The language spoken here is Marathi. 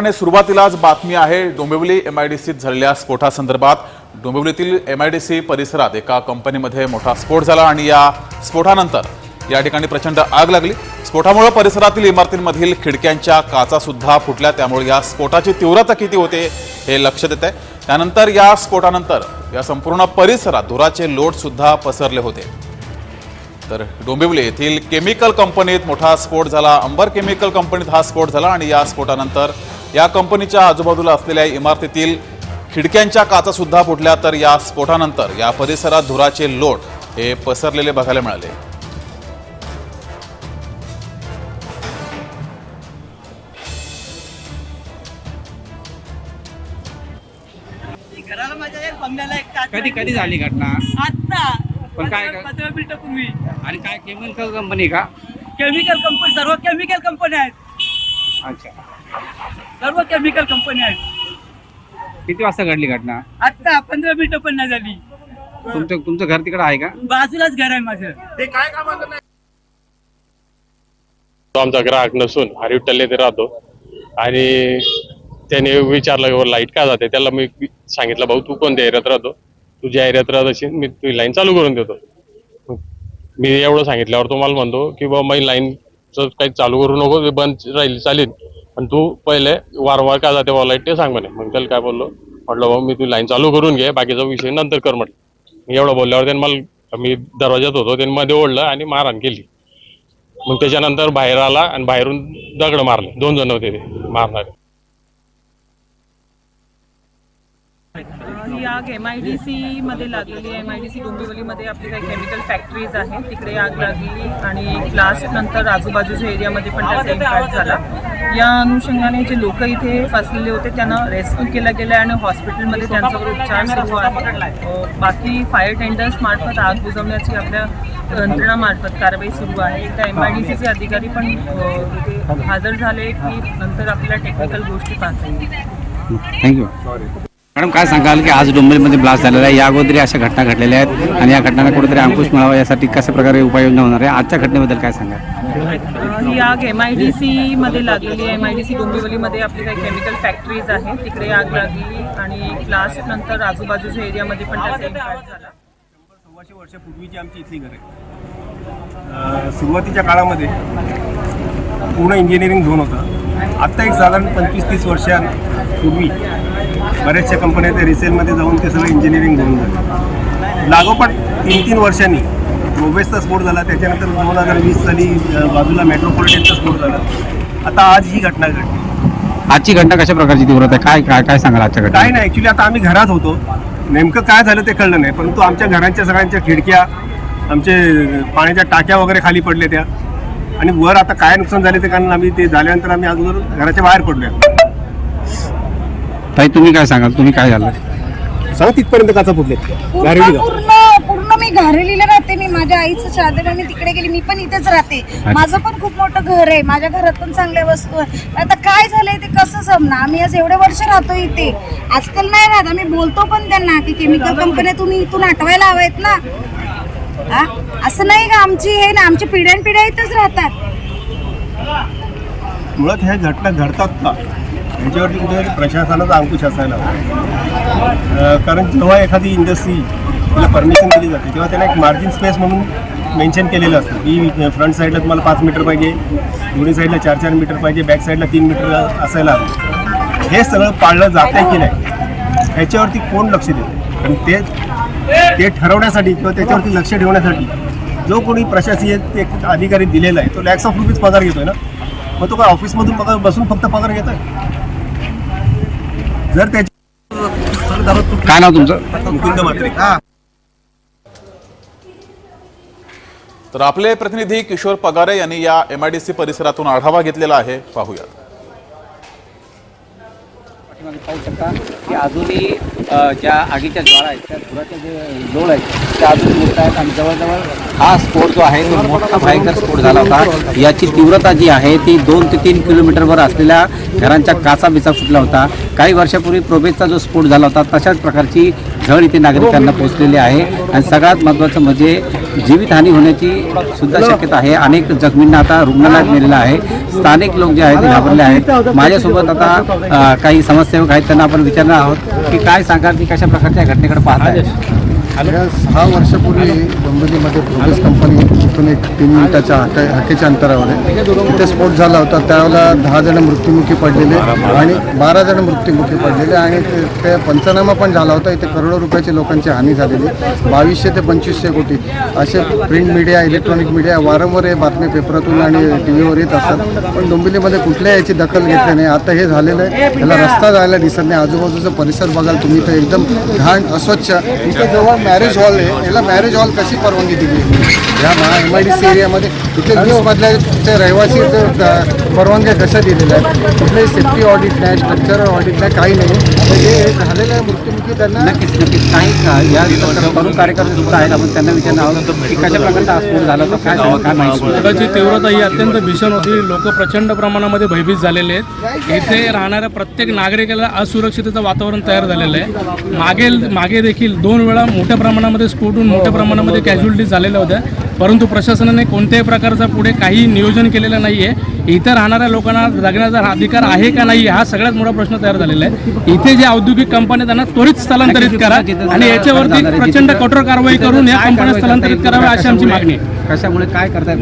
आणि सुरुवातीलाच बातमी आहे डोंबिवली एमआयडीसीत झालेल्या स्फोटासंदर्भात डोंबिवलीतील एमआयडीसी परिसरात एका कंपनीमध्ये मोठा स्फोट झाला आणि या स्फोटानंतर या ठिकाणी प्रचंड आग लागली. स्फोटामुळे परिसरातील इमारतींमधील खिडक्यांच्या काचा सुद्धा फुटल्या त्यामुळे या स्फोटाची तीव्रता किती होते हे लक्षात येत आहे. त्यानंतर या स्फोटानंतर या संपूर्ण परिसरात धुराचे लोट सुद्धा पसरले होते. तर डोंबिवली येथील केमिकल कंपनीत मोठा स्फोट झाला अंबर केमिकल कंपनीत हा स्फोट झाला आणि या स्फोटानंतर या कंपनीच्या आजूबाजूला असलेल्या इमारतीतील खिडक्यांच्या काचा सुद्धा फुटल्या तर या स्फोटानंतर या परिसरात धुराचे लोट हे पसरलेले बघायला मिळाले. कधी कधी झाली घटना? आता पण काय पंधरा- पंधरा मिनिटं पूर्वी आणि काय केमिकल कंपनी का? केमिकल कंपनी सर्व केमिकल कंपनी आहेत. अच्छा. सर्व केमिकल कंपनी आहेत. किती वाजता घडली घटना? आता पंधरा मिनिटं पण नाही झाली. तुमचं तुमचं घर तिकडे आहे का? बाजूलाच घर आहे माझं. तो आमचा ग्राहक नसून हरीव टल्ले ते राहतो. आणि त्याने विचारलं की लाइट का जाते? त्याला मी सांगितलं भाऊ तू कोणत्या एरियात राहतो? तू ज्या एरियात राहत असेल मी तुझी लाईन चालू करून देतो. मग मी एवढं सांगितल्यावर तो मला म्हणतो की बाबा माझी लाईन काही चालू करू नको ते बंद राहील चालेल. पण तू पहिले वारंवार का जाते बाबा ते सांग म्हणे. मग त्याला काय बोललो? म्हटलं भाऊ मी तुझी लाईन चालू करून घे बाकीचा विषय नंतर कर म्हटलं. एवढं बोलल्यावर त्यांनी मला मी दरवाज्यात होतो त्यांनी मध्ये ओढलं आणि मारहाण केली. मग त्याच्यानंतर बाहेर आला आणि बाहेरून दगड मारले. दोन जण होते ते मारणारे. ही आग एम आय डी सी मध्ये लागलेली एम आय डी सी डोंबिवलीमध्ये आपली काही केमिकल फॅक्टरीज आहेत. तिकडे आग लागली आणि लास्ट नंतर आजूबाजूच्या एरियामध्ये पण त्याचा इम्पॅक्ट झाला. या अनुषंगाने जे लोक इथे फसलेले होते त्यांना रेस्क्यू केलं गेलं आणि हॉस्पिटलमध्ये त्यांच्यावर उपचार सुरू आहे. बाकी फायर टेंडर्स मार्फत आग बुजवण्याची आपल्या यंत्रणामार्फत कारवाई सुरू आहे. त्या एम आय डी सीचे अधिकारी पण इथे हजर झाले की नंतर आपल्याला टेक्निकल गोष्टी पाहता येईल. थँक्यू मॅडम काय सांगाल की आज डोंबिवलीमध्ये ब्लास्ट झालेला आहे? या अगोदरी अशा घटना घडलेल्या आहेत आणि या घटनांना कुठेतरी अंकुश मिळावा यासाठी कशा प्रकारे उपाययोजना होणार आहे? आजच्या घटनेबद्दल काय सांगाल? ही आग एम आय डी सी मध्ये लागलेली आहे. एम आय डी सी डोंबिवलीमध्ये आपली काही केमिकल फॅक्टरीज आहेत. तिकडे आग लागली आणि ब्लास्ट नंतर आजूबाजूच्या एरियामध्ये पण त्याचा इम्पॅक्ट झाला. सव्वाशे वर्षापूर्वीची आमची इथली घर आहे सुरुवातीच्या काळामध्ये पूर्ण इंजिनिअरिंग झोन होता. आत्ता एक साधारण पंचवीस तीस वर्षांपूर्वी बऱ्याचशा कंपन्या त्या रिसेलमध्ये जाऊन ते सगळं इंजिनिअरिंग झोन झालं. लागोपाठ तीन तीन वर्षांनी प्रोबेसचा स्फोट झाला त्याच्यानंतर दोन हजार वीस साली बाजूला मेट्रोपॉलिटनचा स्फोट झाला. आता आज ही घटना घडली. आजची घटना कशा प्रकारची तीव्रता आहे? काय काय काय सांगाल आजच्या घटना काय नाही ॲक्च्युली आता आम्ही घरात होतो. नेमकं काय झालं ते कळलं नाही परंतु आमच्या घरांच्या सगळ्यांच्या खिडक्या आमचे पाण्याच्या टाक्या वगैरे खाली पडल्या त्या. आणि वर आता काय नुकसान झाले ते कारण आम्ही ते झाल्यानंतर आम्ही अगोदर घराच्या बाहेर पडलो ताई तुम्ही काय सांगाल? तुम्ही काय झालं? सांग तिथपर्यंत काचा फुटले मी घारेलीला राहते मी. माझ्या आईचं शादर मी तिकडे गेली मी पण इथेच राहते. माझं पण खूप मोठं घर आहे. माझ्या घरात पण चांगल्या वस्तू आहे आता काय झालंय ते कसं समना आम्ही आज एवढे वर्ष राहतो इथे. आजकाल नाही राहत. आम्ही बोलतो पण त्यांना की केमिकल कंपन्या तुम्ही इथून हटवायला हवायत ना? असं नाही का? आमची हे ना आमची पिढ्यान पिढ्या इथेच राहतात. मुळात ह्या घटना घडतात का? ह्याच्यावरती कुठेतरी प्रशासनाचा अंकुश असायला कारण जेव्हा एखादी इंडस्ट्री तिला परमिशन दिली जाते. तेव्हा त्याला एक मार्जिन स्पेस म्हणून मेन्शन केलेलं असतं. की फ्रंट साईडला तुम्हाला पाच मीटर पाहिजे दोन्ही साईडला चार चार मीटर पाहिजे बॅक साईडला तीन मीटर असायला हवं. हे सगळं पाळलं जात आहे की नाही ह्याच्यावरती कोण लक्ष देते आणि ते ते ठरवण्यासाठी किंवा त्याच्यावरती लक्ष ठेवण्यासाठी जो कोणी प्रशासकीय एक अधिकारी दिलेला आहे तो लॅक्स ऑफ रुपीज पगार घेतोय ना? मग तो काय ऑफिसमधून पगार बसून फक्त पगार घेतोय? जर त्याची काय नाव तुमचं? मुकुंद मात्रे तर आपले प्रतिनिधी किशोर पगारे यांनी या एम आय डी सी परिसरातून आढावा घेतलेला आहे. पाहूयात. पाहू शकता की अजूनही ज्या आगीच्या ज्वाळा आहेत त्या धुराचे जे लोळ आहेत त्या अजून मोठ्या आहेत आणि जवळजवळ हा स्फोट जो आहे तो मोठा भयंकर स्फोट झाला होता. याची तीव्रता जी आहे ती दोन ते तीन किलोमीटरवर असलेल्या घरांच्या काचा बिचा फुटला होता. काही वर्षापूर्वी प्रोबेजचा जो स्फोट झाला होता तशाच प्रकारची झळ इथे नागरिकांना पोहोचलेली आहे. आणि सगळ्यात महत्त्वाचं म्हणजे जीवितहानी होण्याची सुद्धा शक्यता आहे. अनेक जखमींना आता रुग्णालयात नेलेलं आहे. स्थानिक लोक जे आहेत ते घाबरले आहेत. माझ्यासोबत आता काही समाजसेवक आहेत त्यांना आपण विचारणार आहोत की काय सांगाल की कशा प्रकारच्या घटनेकडे पाहताय? या सहा वर्षापूर्वी डोंबिवलीमध्ये प्रोग्रेस कंपनी इथून एक तीन मिनिटाच्या हाके हाकेच्या अंतरावर आहे. तिथे स्फोट झाला होता. त्यावेळेला दहा जण मृत्युमुखी पडलेले आणि बारा जण मृत्युमुखी पडलेले आणि ते- ते पंचनामा पण झाला होता. इथे करोडो रुपयाची लोकांची हानी झालेली. बावीसशे ते पंचवीसशे कोटी असे प्रिंट मीडिया इलेक्ट्रॉनिक मीडिया वारंवार हे बातमी पेपरातून आणि टी व्हीवर येत असतात. पण डोंबिवलीमध्ये कुठल्या याची दखल घेतली नाही. आता हे झालेलं आहे. त्याला रस्ता जायला दिसत नाही. आजूबाजूचा परिसर बघाल तुम्ही तर एकदम घाण अस्वच्छ. इथे जवळ मॅरेज हॉल आहे. याला मॅरेज हॉल कशी परवानगी दिली. या महा एम आय डी सी एरियामध्ये इथे वीसमधल्या रहिवासी परवानग्या कशा दिलेल्या आहेत? कुठल्याही सेफ्टी ऑडिट नाही स्ट्रक्चरल ऑडिट नाही काही नाही. तर हे झालेलं आहे मृत्युमुखी त्यांना नक्कीच नक्कीच. काही का- या तरुण कार्यकर्ते सुद्धा आहेत. आपण त्यांना विचारणार आहोत की कशा प्रकारचा हा स्फोट झाला होता? काय काय माहिती? स्फोटाची तीव्रता ही अत्यंत भीषण होती. लोक प्रचंड प्रमाणामध्ये भयभीत झालेले आहेत. इथे राहणाऱ्या प्रत्येक नागरिकाला असुरक्षिततेचं वातावरण तयार झालेलं आहे. मागेल मागे देखील दोन वेळा मोठ्या प्रमाणामध्ये स्फोट होऊन मोठ्या प्रमाणामध्ये कॅज्युअलिटीज झालेल्या होत्या. परंतु प्रशासनाने कोणत्याही प्रकारचा पुढे काही नियोजन केलेलं नाही आहे इथं राहणाऱ्या लोकांना जगण्याचा अधिकार आहे का नाही हा सगळ्यात मोठा प्रश्न तयार झालेला आहे. इथे जे औद्योगिक कंपन्या त्यांना त्वरित स्थलांतरित करा आणि याच्यावरती प्रचंड कठोर कारवाई करून या कंपन्या स्थलांतरित कराव्या अशी आमची मागणी आहे. कशामुळे काय करतात